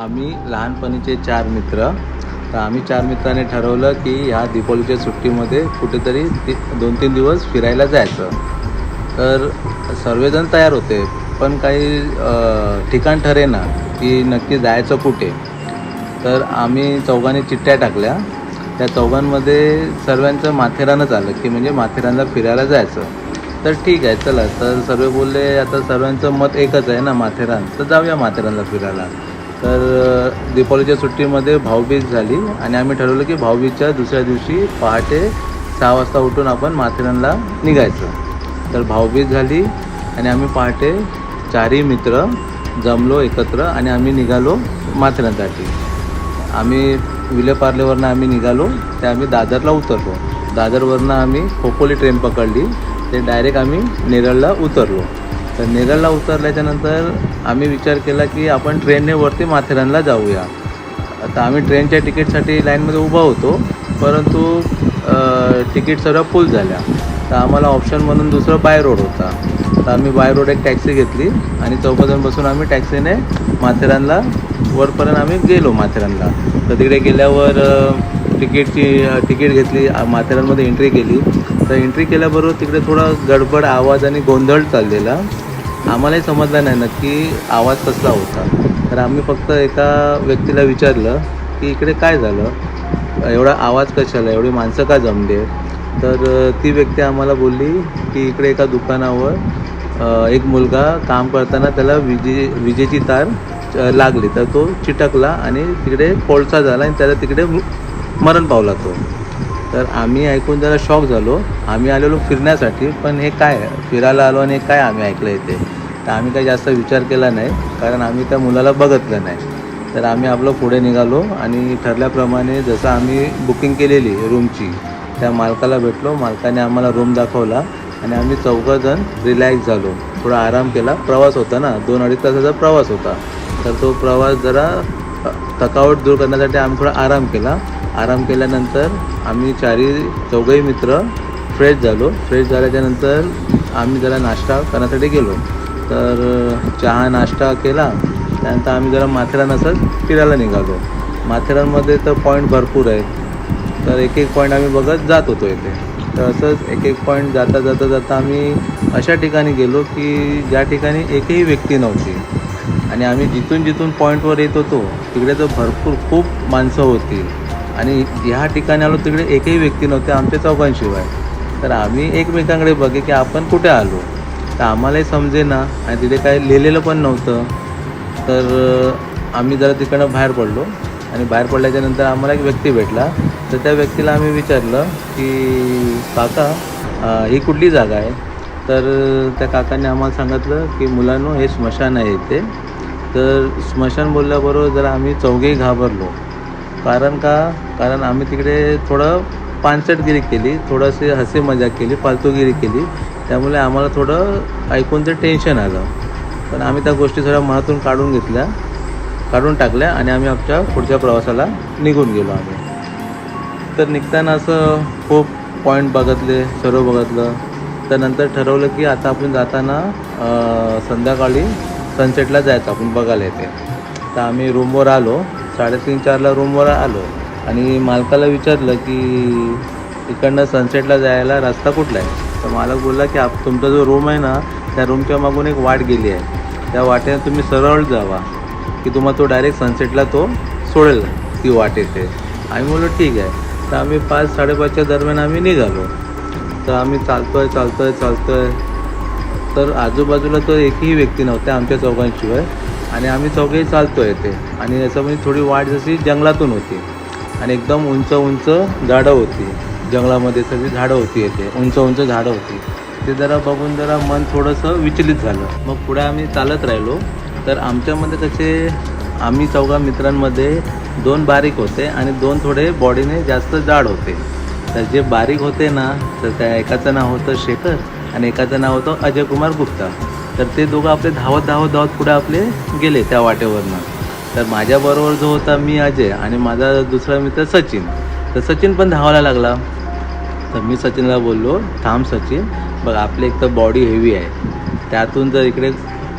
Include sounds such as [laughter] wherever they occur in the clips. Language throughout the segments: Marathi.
आम्ही लहानपणीचे चार मित्र. तर आम्ही चार मित्रांनी ठरवलं की ह्या दीपावलीच्या सुट्टीमध्ये कुठेतरी ती दोन तीन दिवस फिरायला जायचं. तर सर्वजण तयार होते पण काही ठिकाण ठिकाण ठरेना की नक्की जायचं कुठे. तर आम्ही चौघांनी चिठ्ठ्या टाकल्या. त्या चौघांमध्ये सर्वांचं माथेरानच आलं की म्हणजे माथेरानला फिरायला जायचं. तर ठीक आहे चला. तर सर्व बोलले आता सर्वांचं मत एकच आहे ना माथेरान. तर जाऊया माथेरानला फिरायला. तर दीपावलीच्या सुट्टीमध्ये भाऊबीज झाली आणि आम्ही ठरवलं की भाऊबीजच्या दुसऱ्या दिवशी पहाटे सहा वाजता उठून आपण माथेरानला निघायचं. तर भाऊबीज झाली आणि आम्ही पहाटे चारही मित्र जमलो एकत्र आणि आम्ही निघालो माथेरानसाठी. आम्ही विलेपार्लेवरनं आम्ही निघालो ते आम्ही दादरला उतरलो. दादरवरनं आम्ही खोपोली ट्रेन पकडली ते डायरेक्ट आम्ही नेरळला उतरलो. तर नेरळला उतरल्याच्या नंतर आम्ही विचार केला की आपण ट्रेनने वरती माथेरानला जाऊया. आता आम्ही ट्रेनच्या तिकीटसाठी लाईनमध्ये उभा होतो परंतु तिकीट सर्व फुल झाल्या. तर आम्हाला ऑप्शन म्हणून दुसरं बाय रोड होता. तर आम्ही बाय रोड एक टॅक्सी घेतली आणि चौघजण बसून आम्ही टॅक्सीने माथेरानला वरपर्यंत आम्ही गेलो माथेरानला. तर तिकडे गेल्यावर तिकीटची तिकीट घेतली माथेरानमध्ये एंट्री केली. तर एंट्री केल्याबरोबर तिकडे थोडा गडबड आवाज आणि गोंधळ चाललेला. आम्हालाही समजला नाही नक्की आवाज कसला होता. तर आम्ही फक्त एका व्यक्तीला विचारलं की इकडे काय झालं? एवढा आवाज कशाला? एवढी माणसं का जमले? तर ती व्यक्ती आम्हाला बोलली की इकडे एका दुकानावर एक मुलगा काम करताना त्याला विजे विजेची तार लागली. तर तो चिटकला आणि तिकडे कोळसा झाला आणि त्याला तिकडे मरण पावला तो. तर आम्ही ऐकून जरा शॉक झालो. आम्ही आलेलो फिरण्यासाठी पण हे काय? फिरायला आलो आणि हे काय आम्ही ऐकलं इथे? तर आम्ही काही जास्त विचार केला नाही कारण आम्ही त्या मुलाला बघितलं नाही. तर आम्ही आपलं पुढे निघालो आणि ठरल्याप्रमाणे जसं आम्ही बुकिंग केलेली रूमची त्या मालकाला भेटलो. मालकाने आम्हाला रूम दाखवला आणि आम्ही चौघंजण रिलॅक्स झालो. थोडा आराम केला. प्रवास होता ना? दोन अडीच तासाचा प्रवास होता. तर तो प्रवास जरा थकावट दूर करण्यासाठी आम्ही थोडा आराम केला. आराम केल्यानंतर आम्ही चारी चौघही मित्र फ्रेश झालो. फ्रेश झाल्याच्यानंतर आम्ही जरा नाश्ता करण्यासाठी गेलो. तर चहा नाश्ता केला. त्यानंतर आम्ही जरा माथेरान असं फिरायला निघालो. माथेरानमध्ये तर पॉईंट भरपूर आहेत. तर एक एक पॉईंट आम्ही बघत जात होतो इथे. तर असंच एक एक पॉईंट जाता जाता जाता आम्ही अशा ठिकाणी गेलो की ज्या ठिकाणी एकही व्यक्ती नव्हती. आणि आम्ही जिथून जिथून पॉईंटवर येत होतो तिकडे तर भरपूर खूप माणसं होती. आणि ह्या ठिकाणी आलो तिकडे एकही व्यक्ती नव्हते आमच्या चौघांशिवाय. तर आम्ही एकमेकांकडे बघे की आपण कुठे आलो? तर आम्हालाही समजेना आणि तिथे काही लिहिलेलं पण नव्हतं. तर आम्ही जरा तिकडनं बाहेर पडलो आणि बाहेर पडल्याच्या नंतर आम्हाला एक व्यक्ती भेटला. तर त्या व्यक्तीला आम्ही विचारलं की काका ही कुठली जागा आहे? तर त्या काकांनी आम्हाला सांगितलं की मुलांनो हे स्मशान आहे इथे. तर स्मशान बोलल्याबरोबर जरा आम्ही चौघेही घाबरलो. कारण का? कारण आम्ही तिकडे थोडं पानसटगिरी केली थोडंसे हसी मजाक केली फालतूगिरी केली. त्यामुळे आम्हाला थोडं ऐकून ते टेन्शन आलं. पण आम्ही त्या गोष्टी थोड्या मनातून काढून घेतल्या काढून टाकल्या आणि आम्ही आमच्या पुढच्या प्रवासाला निघून गेलो आम्ही. तर निघताना असं खूप पॉईंट बघितले सर्व बघितलं. तर नंतर ठरवलं की आता आपण जाताना संध्याकाळी सनसेटला जायचं आपण बघायला येते. तर आम्ही रूमवर आलो. साडेतीन चारला रूमवर आलो आणि मालकाला विचारलं की इकडनं सनसेटला जायला रस्ता कुठला आहे? तर मालक बोलला की आप तुमचा जो रूम आहे ना त्या रूमच्या मागून एक वाट गेली आहे. त्या वाटेने तुम्ही सरळ जावा की तुम्हाला तो डायरेक्ट सनसेटला तो सोडेल ती वाट येते. आम्ही बोललो ठीक आहे. तर आम्ही पाच साडेपाचच्या दरम्यान आम्ही निघालो. तर आम्ही चालतोय चालतोय चालतोय. तर आजूबाजूला तर एकही व्यक्ती नव्हत्या आमच्या चौघांशिवाय. आणि आम्ही चौघेही चालतो येते आणि असं म्हणजे थोडी वाट जशी जंगलातून होती. आणि एकदम उंच उंच झाडं होती. जंगलामध्ये सगळी झाडं होती येते उंच उंच झाडं होती. ते जरा बघून जरा मन थोडंसं विचलित झालं. मग पुढे आम्ही चालत राहिलो. तर आमच्यामध्ये कसे आम्ही चौघा मित्रांमध्ये दोन बारीक होते आणि दोन थोडे बॉडीने जास्त जाड होते. तर जे बारीक होते ना तर त्या एकाचं नाव होतं शेखर आणि एकाचं नाव होतं अजय कुमार गुप्ता. तर ते दोघं आपले धावत धावत धावत पुढे आपले गेले त्या वाटेवरनं. तर माझ्याबरोबर जो होता मी अजय आणि माझा दुसरा मित्र सचिन. तर सचिन पण धावायला लागला. तर मी सचिनला बोललो थांब सचिन बघ आपली एक तर बॉडी हेवी आहे. त्यातून जर इकडे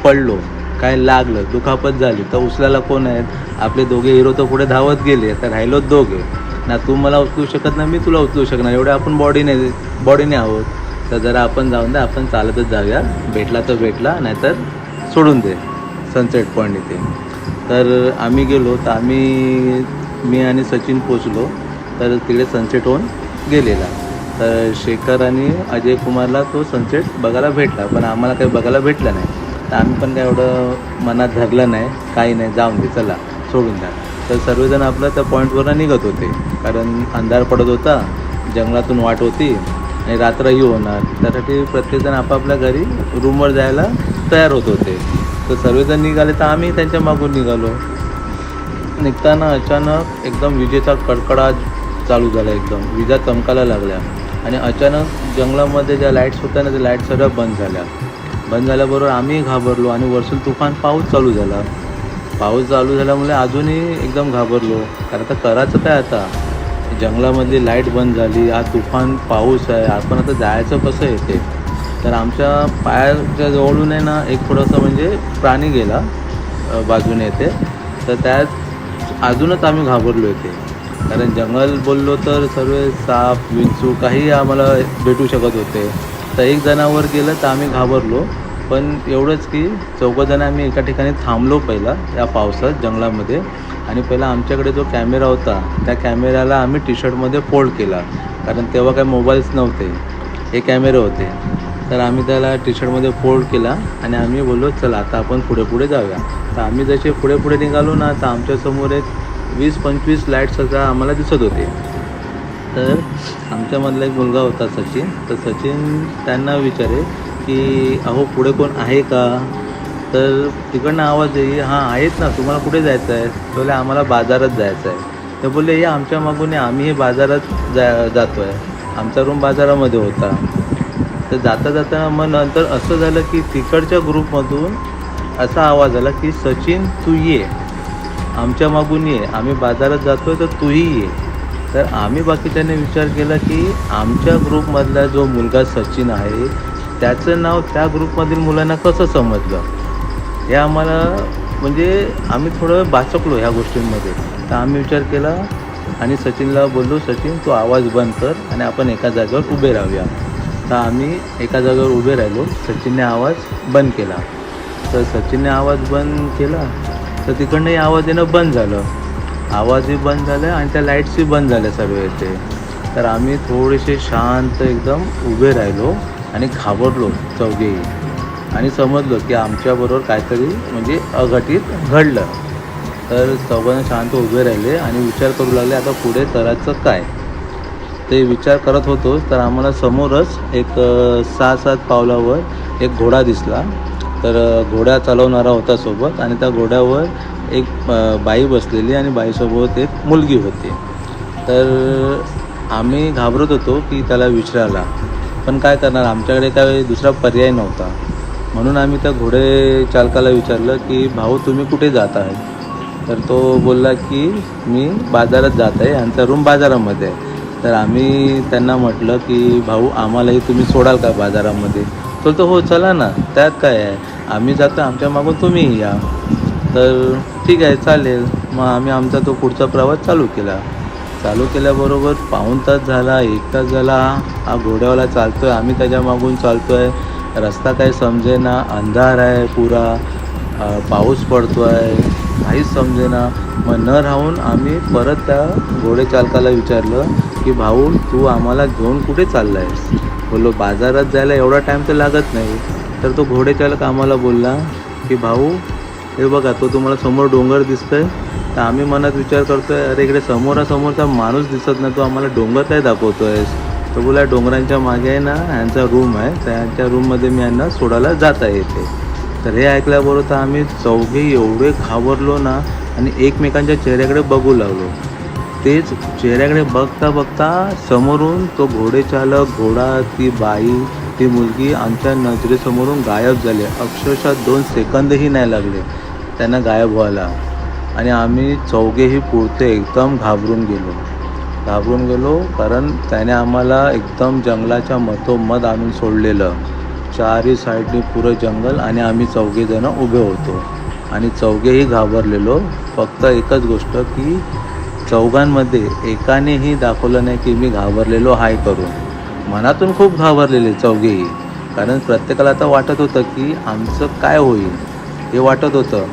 पडलो काय लागलं दुखापत झाली तर उचलायला कोण आहेत? आपले दोघे हिरो तर पुढे धावत गेले तर राहिलो दोघे. ना तू मला उचलू शकत नाही मी तुला उचलू शकणार. एवढं आपण बॉडीने बॉडीने आहोत. तर जरा आपण जाऊन दे आपण चालतच जाऊया. भेटला तर भेटला नाहीतर सोडून दे. सनसेट पॉईंट इथे. तर आम्ही गेलो तर आम्ही मी आणि सचिन पोचलो तर तिकडे सनसेट होऊन गेलेला. तर शेखर आणि अजय कुमारला तो सनसेट बघायला भेटला पण आम्हाला काही बघायला भेटला नाही. तर आम्ही पण काय एवढं मनात धरलं नाही काही नाही जाऊन दे चला सोडून द्या. तर सर्वजण आपलं त्या पॉईंटवरनं निघत होते. कारण अंधार पडत होता जंगलातून वाट होती. आणि रात्रही होणार. त्यासाठी प्रत्येकजण आपापल्या घरी रूमवर जायला तयार होत होते. तर सर्वजण निघाले तर आम्ही त्यांच्या मागून निघालो. निघताना अचानक एकदम विजेचा कडकडाट चालू झाला एकदम. विजा चमकायला लागल्या. आणि अचानक जंगलामध्ये ज्या लाईट्स होत्या ना त्या लाइट सगळ्या बंद झाल्या. बंद झाल्याबरोबर आम्ही घाबरलो आणि वरसून तुफान पाऊस चालू झाला. पाऊस चालू झाल्यामुळे अजूनही एकदम घाबरलो. कारण आता करायचं काय आता? जंगलामधली लाइट बंद झाली आज तुफान पाऊस आहे. आपण आता जायचं कसं येते तर आमच्या पायाच्या जवळून आहे ना एक थोडंसं म्हणजे प्राणी गेला बाजूने येते तर त्यात अजूनच आम्ही घाबरलो येते कारण जंगल बोललो तर सर्व साप विंचू काही आम्हाला भेटू शकत होते. तर एक जणावर गेलं तर आम्ही घाबरलो. पण एवढंच की चौघंजण आम्ही एका ठिकाणी थांबलो पहिला या पावसात जंगलामध्ये. आणि पहिला आमच्याकडे जो कॅमेरा होता त्या कॅमेऱ्याला आम्ही टी शर्टमध्ये फोल्ड केला. कारण तेव्हा काही मोबाईल्स नव्हते. हे कॅमेरे होते. तर आम्ही त्याला टी शर्टमध्ये फोल्ड केला आणि आम्ही बोललो चला आता आपण पुढे पुढे जाऊया. तर आम्ही जसे पुढे पुढे निघालो ना तर आमच्यासमोर एक वीस पंचवीस लाईट्स सगळ्या आम्हाला दिसत होते. तर आमच्यामधला एक मुलगा होता सचिन. तर सचिन त्यांना विचारे की अहो पुढे कोण आहे का? तर तिकडनं आवाज येईल हां आहेत ना तुम्हाला कुठे जायचं आहे? बोले बोलले आम्हाला बाजारात जायचं आहे. ते बोलले या आमच्या मागून आम्ही बाजारात जा जातो आहे आमचा रूम बाजारामध्ये होता. तर जाता जाता मग नंतर असं झालं की तिकडच्या ग्रुपमधून असा आवाज आला की सचिन तू ये. आमच्या मागून ये. आम्ही बाजारात जातो आहे तर तूही ये. तर आम्ही बाकीच्यांनी विचार केला की आमच्या ग्रुपमधला जो मुलगा सचिन आहे त्याचं नाव त्या ग्रुपमधील मुलांना कसं समजलं? हे आम्हाला म्हणजे आम्ही थोडं बाचकलो ह्या गोष्टींमध्ये. तर आम्ही विचार केला आणि सचिनला बोललो सचिन तू आवाज बंद कर आणि आपण एका जागेवर उभे राहूया. तर आम्ही एका जागेवर उभे राहिलो सचिनने आवाज बंद केला. तर सचिनने आवाज बंद केला तर तिकडनंही आवाज येणं बंद झालं. आवाजही बंद झाला आणि त्या लाईट्सही बंद झाल्या सर्व येते तर आम्ही थोडेसे शांत एकदम उभे राहिलो आणि घाबरलो चौघेही. आणि समजलो की आमच्याबरोबर काहीतरी म्हणजे अघटित घडलं. तर चौघांना शांत उभे राहिले आणि विचार करू लागले आता पुढे करायचं काय? ते विचार करत होतो तर आम्हाला समोरच एक सहा सात पावलावर एक घोडा दिसला. तर घोडा चालवणारा होता सोबत आणि त्या घोड्यावर एक बाई बसलेली आणि बाईसोबत एक मुलगी होती. तर आम्ही घाबरत होतो की त्याला विचारायला. पण काय करणार? आमच्याकडे काय दुसरा पर्याय नव्हता. म्हणून आम्ही त्या घोडे चालकाला विचारलं की भाऊ तुम्ही कुठे जात आहे? तर तो बोलला की मी बाजारात जात आहे यांचा रूम बाजारामध्ये आहे. तर आम्ही त्यांना म्हटलं की भाऊ आम्हालाही तुम्ही सोडाल का बाजारामध्ये? तो तो हो चला ना त्यात काय आहे? आम्ही जातो आमच्या मागून तुम्हीही या. तर ठीक आहे चालेल. मग आम्ही आमचा तो पुढचा प्रवास चालू केला. चालू केल्याबरोबर पाऊण तास झाला एक तास झाला. हा घोड्यावाला चालतो आहे आम्ही त्याच्या मागून चालतो आहे रस्ता काही समजेना अंधार आहे पुरा पाऊस पडतो आहे काहीच समजेना. मग न राहून आम्ही परत त्या घोडेचालकाला विचारलं की भाऊ तू आम्हाला घेऊन कुठे चालला आहेस बोललो बाजारात जायला एवढा टाईम तर लागत नाही. तर तो घोडेचालक आम्हाला बोलला की भाऊ हे बघा तो तुम्हाला समोर डोंगर दिसतोय. तर आम्ही मनात विचार करतोय अरे इकडे समोरासमोरचा माणूस दिसत नाही तो आम्हाला डोंगर काय दाखवतो आहेस बोला डोंगरांच्या मागे आहे ना यांचा रूम आहे. त्यांच्या रूममध्ये मी यांना सोडायला जाता येते. तर हे ऐकल्याबरोबर तर आम्ही चौघे एवढे घाबरलो ना आणि एकमेकांच्या चेहऱ्याकडे बघू लागलो. तेच चेहऱ्याकडे बघता बघता समोरून तो घोडेचालक घोडा ती बाई ती मुलगी आमच्या नजरेसमोरून गायब झाले. अक्षरशः दोन सेकंदही नाही लागले. त्यांना गायब व्हायला. आणि आम्ही चौघेही पुरते एकदम घाबरून गेलो. घाबरून गेलो कारण त्याने आम्हाला एकदम जंगलाच्या मधोमध आणून सोडलेलं. चारही साईडने पुरं जंगल आणि आम्ही चौघेजणं उभे होतो. आणि चौघेही घाबरलेलो. फक्त एकच गोष्ट की चौघांमध्ये एकानेही दाखवलं नाही की मी घाबरलेलो हाय करून. मनातून खूप घाबरलेले चौघेही. कारण प्रत्येकाला आता वाटत होतं की आमचं काय होईल? हे वाटत होतं.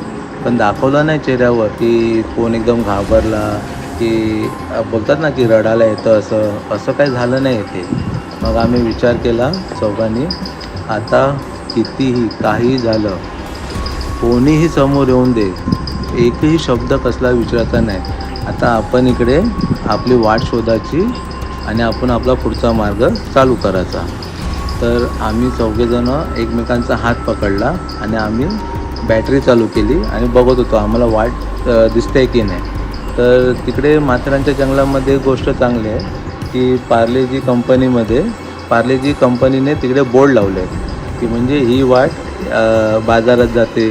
पण दाखवलं नाही चेहऱ्यावर की कोण एकदम घाबरला. की बोलतात ना की रडायला येतं असं असं काही झालं नाही ते मग आम्ही विचार केला चौघांनी आता कितीही काही झालं कोणीही समोर येऊन दे एकही शब्द कसला विचारायचा नाही. आता आपण इकडे आपली वाट शोधायची आणि आपण आपला पुढचा मार्ग चालू करायचा. तर आम्ही चौघेजणं एकमेकांचा हात पकडला आणि आम्ही बॅटरी चालू केली आणि बघत होतो आम्हाला वाट दिसते की नाही. तर तिकडे माथेरानच्या जंगलामध्ये गोष्ट चांगली आहे की पार्लेजी कंपनीमध्ये पार्लेजी कंपनीने तिकडे बोर्ड लावले आहेत की म्हणजे ही वाट बाजारात जाते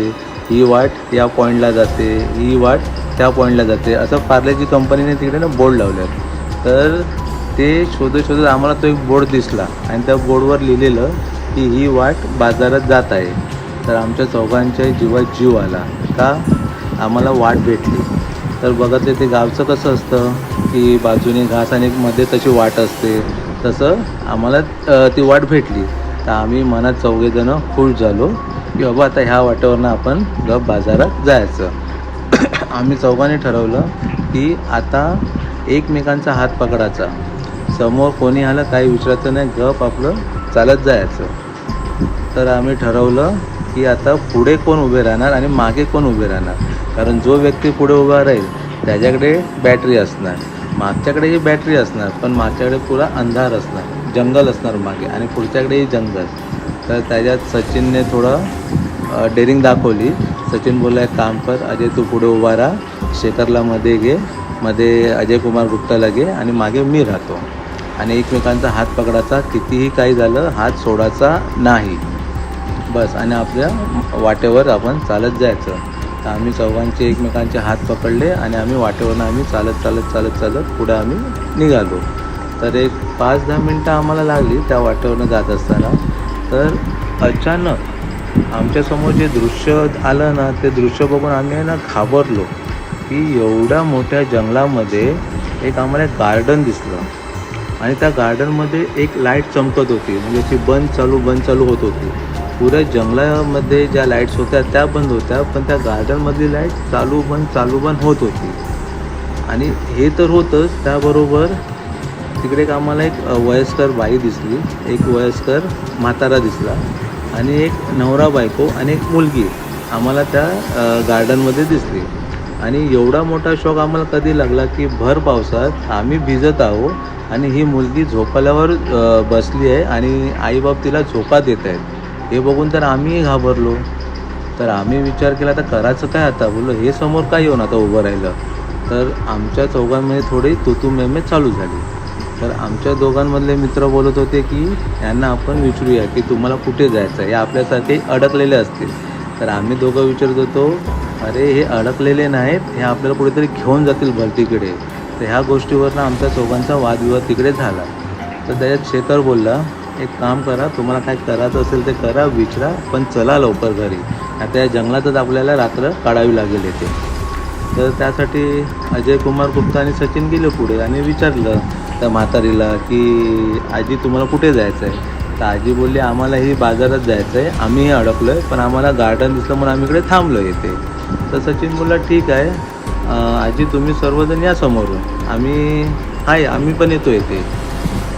ही वाट या पॉईंटला जाते ही वाट त्या पॉईंटला जाते. असं पार्लेजी कंपनीने तिकडे ना बोर्ड लावले आहेत तर ते शोधत शोधत आम्हाला तो एक बोर्ड दिसला आणि त्या बोर्डवर लिहिलेलं की ही वाट बाजारात जात आहे. तर आमच्या चौघांच्या जीवात जीव आला का आम्हाला वाट भेटली. तर बघतले ते गावचं कसं असतं की बाजूने घास आणि मध्ये तशी वाट असते. तसं आम्हाला ती वाट भेटली. तर आम्ही मनात चौघेजणं खुश झालो की बाबा आता ह्या वाटेवरनं आपण गप बाजारात जायचं. [coughs] आम्ही चौघांनी ठरवलं की आता एकमेकांचा हात पकडायचा. समोर कोणी आलं काही विचारायचं नाही गप आपलं चालत जायचं. तर आम्ही ठरवलं की आता पुढे कोण उभे राहणार आणि मागे कोण उभे राहणार? कारण जो व्यक्ती पुढे उभा राहील त्याच्याकडे बॅटरी असणार. मागच्याकडेही बॅटरी असणार पण मागच्याकडे पुरा अंधार असणार जंगल असणार मागे आणि पुढच्याकडेही जंगल. तर त्याच्यात सचिनने थोडं डेअरिंग दाखवली. सचिन बोलला एक काम कर अजय तू पुढे उभा राहा. शेखरला मध्ये घे मध्ये अजय कुमार गुप्ताला घे आणि मागे मी राहतो. आणि एकमेकांचा हात पकडायचा कितीही काही झालं हात सोडायचा नाही. बस आणि आपल्या वाटेवर आपण चालत जायचं. तर आम्ही चौघांचे एकमेकांचे हात पकडले आणि आम्ही वाटेवरनं आम्ही चालत चालत चालत चालत पुढे आम्ही निघालो. तर एक पाच दहा मिनटं आम्हाला लागली त्या वाटेवरनं जात असताना. तर अचानक आमच्यासमोर जे दृश्य आलं ना ते दृश्य बघून आम्ही आहे ना घाबरलो की एवढ्या मोठ्या जंगलामध्ये एक आम्हाला एक गार्डन दिसलं. आणि त्या गार्डनमध्ये एक लाइट चमकत होती. म्हणजे ती बंद चालू बंद चालू होत होती. पुऱ्या जंगलामध्ये ज्या लाईट्स होत्या त्या बंद होत्या पण त्या गार्डनमधली लाइट चालू बंद चालू बंद होत होती. आणि हे तर होतंच त्याबरोबर तिकडे एक आम्हाला एक वयस्कर बाई दिसली एक वयस्कर म्हातारा दिसला आणि एक नवरा बायको आणि एक मुलगी आम्हाला त्या गार्डनमध्ये दिसली. आणि एवढा मोठा शॉक आम्हाला कधी लागला की भर पावसात आम्ही भिजत आहो आणि ही मुलगी झोपाल्यावर बसली आहे आणि आईबाप तिला झोपा देत आहेत. हे बघून तर आम्हीही घाबरलो. तर आम्ही विचार केला आता करायचं काय आता? बोललो हे समोर काय येऊन आता उभं राहिलं? तर आमच्या चौघांमध्ये थोडी तुतू मेमे चालू झाली. तर आमच्या दोघांमधले मित्र बोलत होते की यांना आपण विचारूया की तुम्हाला कुठे जायचं आहे हे आपल्यासारखे अडकलेले असतील. तर आम्ही दोघं विचारत होतो अरे हे अडकलेले नाहीत हे आपल्याला कुठेतरी घेऊन जातील भरतीकडे तर ह्या गोष्टीवरनं आमच्या चौघांचा वादविवाद तिकडे झाला. तर त्याच्यात शेखर बोलला एक काम करा तुम्हाला काय करायचं असेल ते करा विचारा पण चला लवकर घरी. आता या जंगलातच आपल्याला रात्र काढावी लागेल येते तर त्यासाठी अजय कुमार गुप्ता आणि सचिन गेले पुढे आणि विचारलं त्या म्हातारीला की आजी तुम्हाला कुठे जायचं आहे तर आजी बोलली आम्हालाही बाजारात जायचं आहे आम्हीही अडकलो आहे पण आम्हाला गार्डन दिसलं म्हणून आम्ही इकडे थांबलो येते तर सचिन बोलला ठीक आहे. आजी तुम्ही सर्वजण या समोरून. आम्ही आहे आम्ही पण येतो येते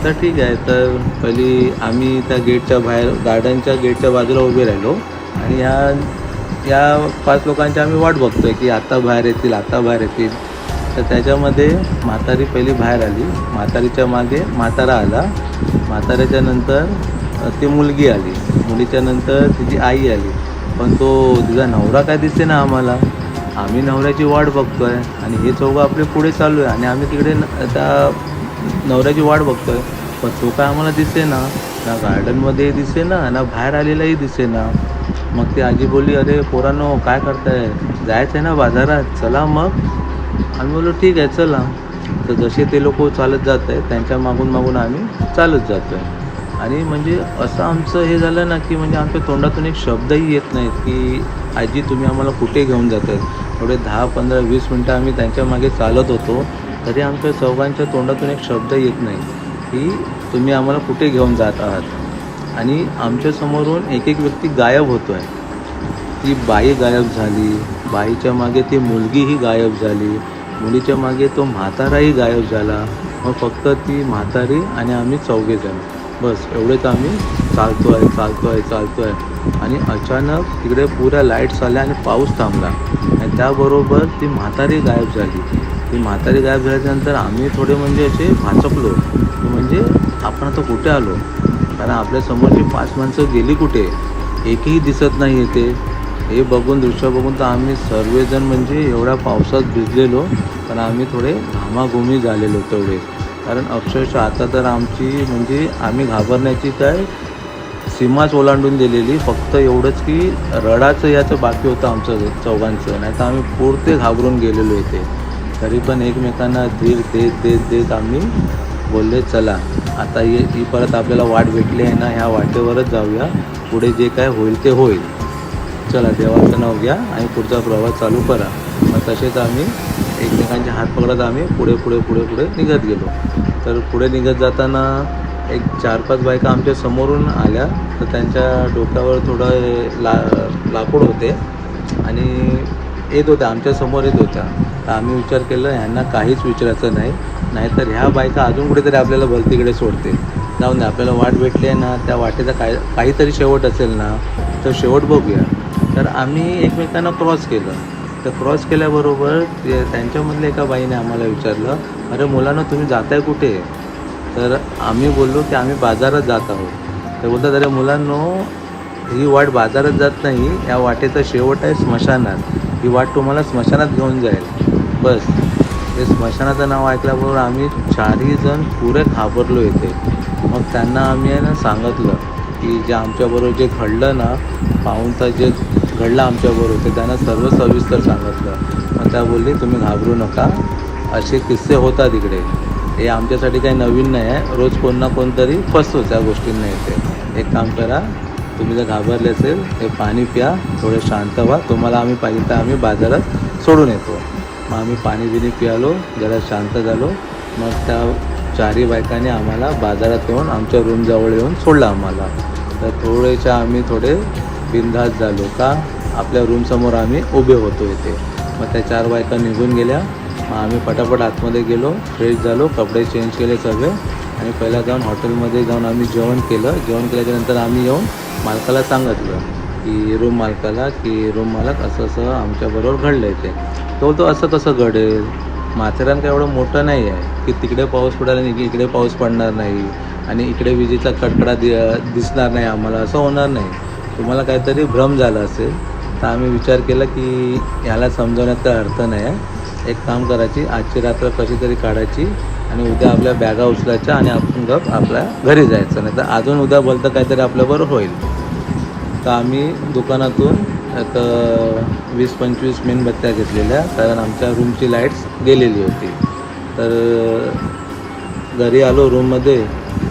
तर ठीक आहे तर पहिली आम्ही त्या गेटच्या बाहेर गार्डनच्या गेटच्या बाजूला उभे राहिलो. आणि ह्या या पाच लोकांची आम्ही वाट बघतो आहे की आता बाहेर येतील आता बाहेर येतील. तर त्याच्यामध्ये म्हातारी पहिली बाहेर आली. म्हातारीच्या मागे म्हातारा आला. म्हाताऱ्याच्या नंतर ती मुलगी आली. मुलीच्या नंतर तिची आई आली. पण तो तिचा नवरा काय दिसते ना आम्हाला? आम्ही नवऱ्याची वाट बघतो आहे आणि हे चौघं आपले पुढे चालू आहे. आणि आम्ही तिकडे न- त्या नवऱ्याची वाट बघतोय. पण तो काय आम्हाला दिसे ना ना गार्डनमध्ये दिसे ना ना बाहेर आलेलाही दिसे ना. मग ती आजी बोलली अरे पोरांनो काय करताय? जायचं आहे ना बाजारात चला मग. आम्ही बोललो ठीक आहे चला. तर जसे ते लोक चालत जात आहेत त्यांच्या मागून मागून आम्ही चालत जातो आहे आणि म्हणजे असं आमचं हे झालं ना की म्हणजे आमच्या तोंडातून एक शब्दही येत नाहीत की आजी तुम्ही आम्हाला कुठे घेऊन जातात थोडे दहा पंधरा वीस मिनटं आम्ही त्यांच्या मागे चालत होतो. तरी आमच्या चौघांच्या तोंडातून एक शब्द येत नाही की तुम्ही आम्हाला कुठे घेऊन जात आहात? आणि आमच्यासमोरून एक एक व्यक्ती गायब होतो आहे ती बाई गायब झाली बाईच्या मागे ती मुलगीही गायब झाली मुलीच्या मागे तो म्हाताराही गायब झाला. मग फक्त ती म्हातारी आणि आम्ही चौघे जण. बस एवढेच आम्ही चालतो आहे चालतो आहे चालतो आहे आणि अचानक तिकडे पुऱ्या लाईट्स आल्या आणि पाऊस थांबला. आणि त्याबरोबर ती म्हातारी गायब झाली. ती म्हातारी गायब झाल्याच्यानंतर आम्ही थोडे म्हणजे असे भाचकलो. की म्हणजे आपण आता कुठे आलो? कारण आपल्या समोरची पाच माणसं गेली कुठे? एकही दिसत नाही येते हे बघून दृश्य बघून तर आम्ही सर्वजण म्हणजे एवढ्या पावसात भिजलेलो. पण आम्ही थोडे घामाघुमी झालेलो तेवढे. कारण अक्षरशः आता तर आमची म्हणजे आम्ही घाबरण्याची काय सीमाच ओलांडून दिलेली. फक्त एवढंच की रडाचं याचं बाकी होतं आमचं चौघांचं. नाही तर आम्ही पुरते घाबरून गेलेलो इथे. तरी पण एकमेकांना धीर देत देत देत आम्ही बोलले चला आता ये ही परत आपल्याला वाट भेटली आहे ना ह्या वाटेवरच जाऊया. पुढे जे काय होईल ते होईल. चला देवाचं नाव घ्या आणि पुढचा प्रवास चालू करा. मग तसेच आम्ही एकमेकांचे हात पकडत आम्ही पुढे पुढे पुढे पुढे निघत गेलो. तर पुढे निघत जाताना एक चार पाच बायका आमच्या समोरून आल्या. तर त्यांच्या डोक्यावर थोडं ला लाकूड होते. आणि येत होत्या आमच्यासमोर येत होत्या. तर आम्ही विचार केला ह्यांना काहीच विचारायचं नाही. नाहीतर ह्या बायका अजून कुठेतरी आपल्याला भलतीकडे सोडते. जाऊन दे आपल्याला वाट भेटली आहे ना त्या वाटेचा काय काहीतरी शेवट असेल ना तर शेवट बघूया. तर आम्ही एकमेकांना क्रॉस केलं. तर क्रॉस केल्याबरोबर ते त्यांच्यामधल्या एका बाईने आम्हाला विचारलं अरे मुलांना तुम्ही जाताय कुठे? तर आम्ही बोललो की आम्ही बाजारात जात आहोत. तर बोलतात अरे मुलांनो ही वाट बाजारात जात नाही. या वाटेचा शेवट आहे स्मशानात. ही वाट तुम्हाला स्मशानात घेऊन जाईल. बस. ते स्मशानाचं नाव ऐकल्याबरोबर आम्ही चारही जण पुरे घाबरलो येते मग त्यांना आम्ही आहे ना सांगितलं की जे आमच्याबरोबर जे घडलं ना पाहून तर जे घडलं आमच्याबरोबर ते त्यांना सर्व सविस्तर सांगितलं. मग त्या बोलली तुम्ही घाबरू नका. असे किस्से होतात इकडे हे आमच्यासाठी काही नवीन नाही आहे. रोज कोण ना कोणतरी फसतो त्या गोष्टींना येते एक काम करा तुम्ही जर घाबरले असेल हे पाणी प्या थोडे शांत व्हा. तुम्हाला आम्ही पाहिजे तर आम्ही बाजारात सोडून येतो. मग आम्ही पाणी बिणी पियालो जरा शांत झालो. मग त्या चारही बायकांनी आम्हाला बाजारात येऊन आमच्या रूमजवळ येऊन सोडलं आम्हाला. तर थोडेशा आम्ही थोडे बिनधास्त झालो का आपल्या रूमसमोर आम्ही उभे होतो इथे. मग त्या चार बायका निघून गेल्या. मग आम्ही पटापट आतमध्ये गेलो फ्रेश झालो कपडे चेंज केले सगळे. आणि पहिला जाऊन हॉटेलमध्ये जाऊन आम्ही जेवण केलं. जेवण केल्याच्यानंतर आम्ही येऊन मालकाला सांगितलं की रूम मालकाला की रूम मालक असं असं आमच्याबरोबर घडलं आहे ते तो तो असं कसं घडेल. माथेरान काय एवढं मोठं नाही आहे की तिकडे पाऊस पडायला नाही की इकडे पाऊस पडणार नाही आणि इकडे विजेचा कडकडा दि दिसणार नाही आम्हाला असं होणार नाही. तुम्हाला काहीतरी भ्रम झाला असेल तर आम्ही विचार केला की ह्याला समजवण्यात काही अर्थ नाही आहे. एक काम करायची आजची रात्र कशी तरी काढायची आणि उद्या आपल्या बॅगा उचलायच्या आणि आपण गप आपल्या घरी जायचं. नाही तर अजून उद्या बोलतं काहीतरी आपल्याबरोबर होईल. तर आम्ही दुकानातून एक वीस पंचवीस मेणबत्त्या घेतलेल्या कारण आमच्या रूमची लाईट्स गेलेली होती. तर घरी आलो रूममध्ये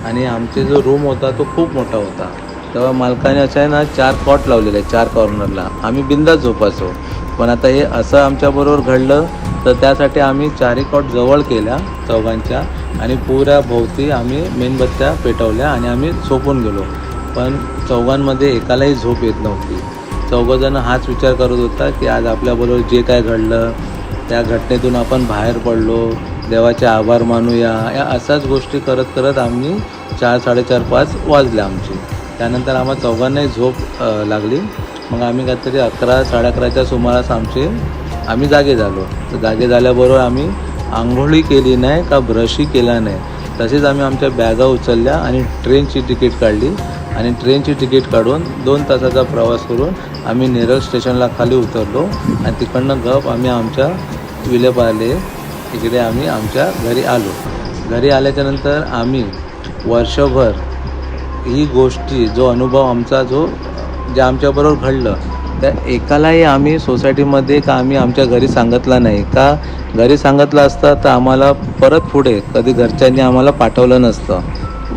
आणि आमचे जो रूम होता तो खूप मोठा होता. तेव्हा मालकाने असं आहे ना चार कॉट लावलेले आहे चार कॉर्नरला आम्ही बिंदाच झोपायचो पण आता हे असं आमच्याबरोबर घडलं तर त्यासाठी आम्ही चारही कॉट जवळ केल्या चौघांच्या आणि पुऱ्या भोवती आम्ही मेणबत्त्या पेटवल्या आणि आम्ही झोपून गेलो. पण चौघांमध्ये एकालाही झोप येत नव्हती. चौघंजणं हाच विचार करत होता की आज आपल्याबरोबर जे काय घडलं त्या घटनेतून आपण बाहेर पडलो देवाचे आभार मानूया या अशाच गोष्टी करत करत आम्ही चार साडेचार पाच वाजल्या आमची. त्यानंतर आम्हाला चौघांनाही झोप लागली. मग आम्ही काहीतरी अकरा साडे अकराच्या सुमारास आमचे आम्ही जागे झालो. तर जागे झाल्याबरोबर आम्ही आंघोळी केली नाही का ब्रशही केला नाही. तसेच आम्ही आमच्या बॅगा उचलल्या आणि ट्रेनची तिकीट काढली. आणि ट्रेनची तिकीट काढून दोन तासाचा प्रवास करून आम्ही नेरळ स्टेशनला खाली उतरलो. आणि तिकडनं गप आम्ही आमच्या विलेपाले इकडे आम्ही आमच्या घरी आलो. घरी आल्याच्यानंतर आम्ही वर्षभर ही गोष्टी जो अनुभव आमचा जो जे आमच्याबरोबर घडलं त्या एकालाही आम्ही सोसायटीमध्ये का आम्ही आमच्या घरी सांगितलं नाही. का घरी सांगितलं असतं तर आम्हाला परत पुढे कधी घरच्यांनी आम्हाला पाठवलं नसतं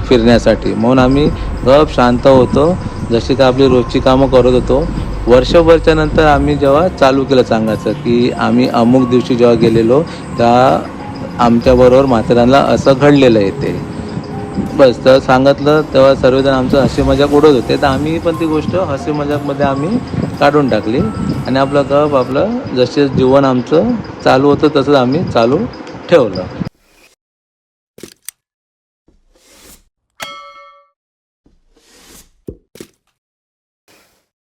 फिरण्यासाठी. म्हणून आम्ही गप शांत होतो. जशी का आपली रोजची कामं करत होतो. वर्षभरच्या नंतर आम्ही जेव्हा चालू केलं सांगायचं की आम्ही अमुक दिवशी जेव्हा गेलेलो त्या आमच्याबरोबर म्हाताऱ्यांना असं घडलेलं आहे ते. बस तर सांगितलं तेव्हा सर्वजण आमचं हसी मजाक उडत होते. तर आम्ही पण ती गोष्ट हसी मजाकमध्ये आम्ही काढून टाकली. आणि आपलं गप आपलं जसे जीवन आमचं चालू होतं तसंच आम्ही चालू ठेवलं.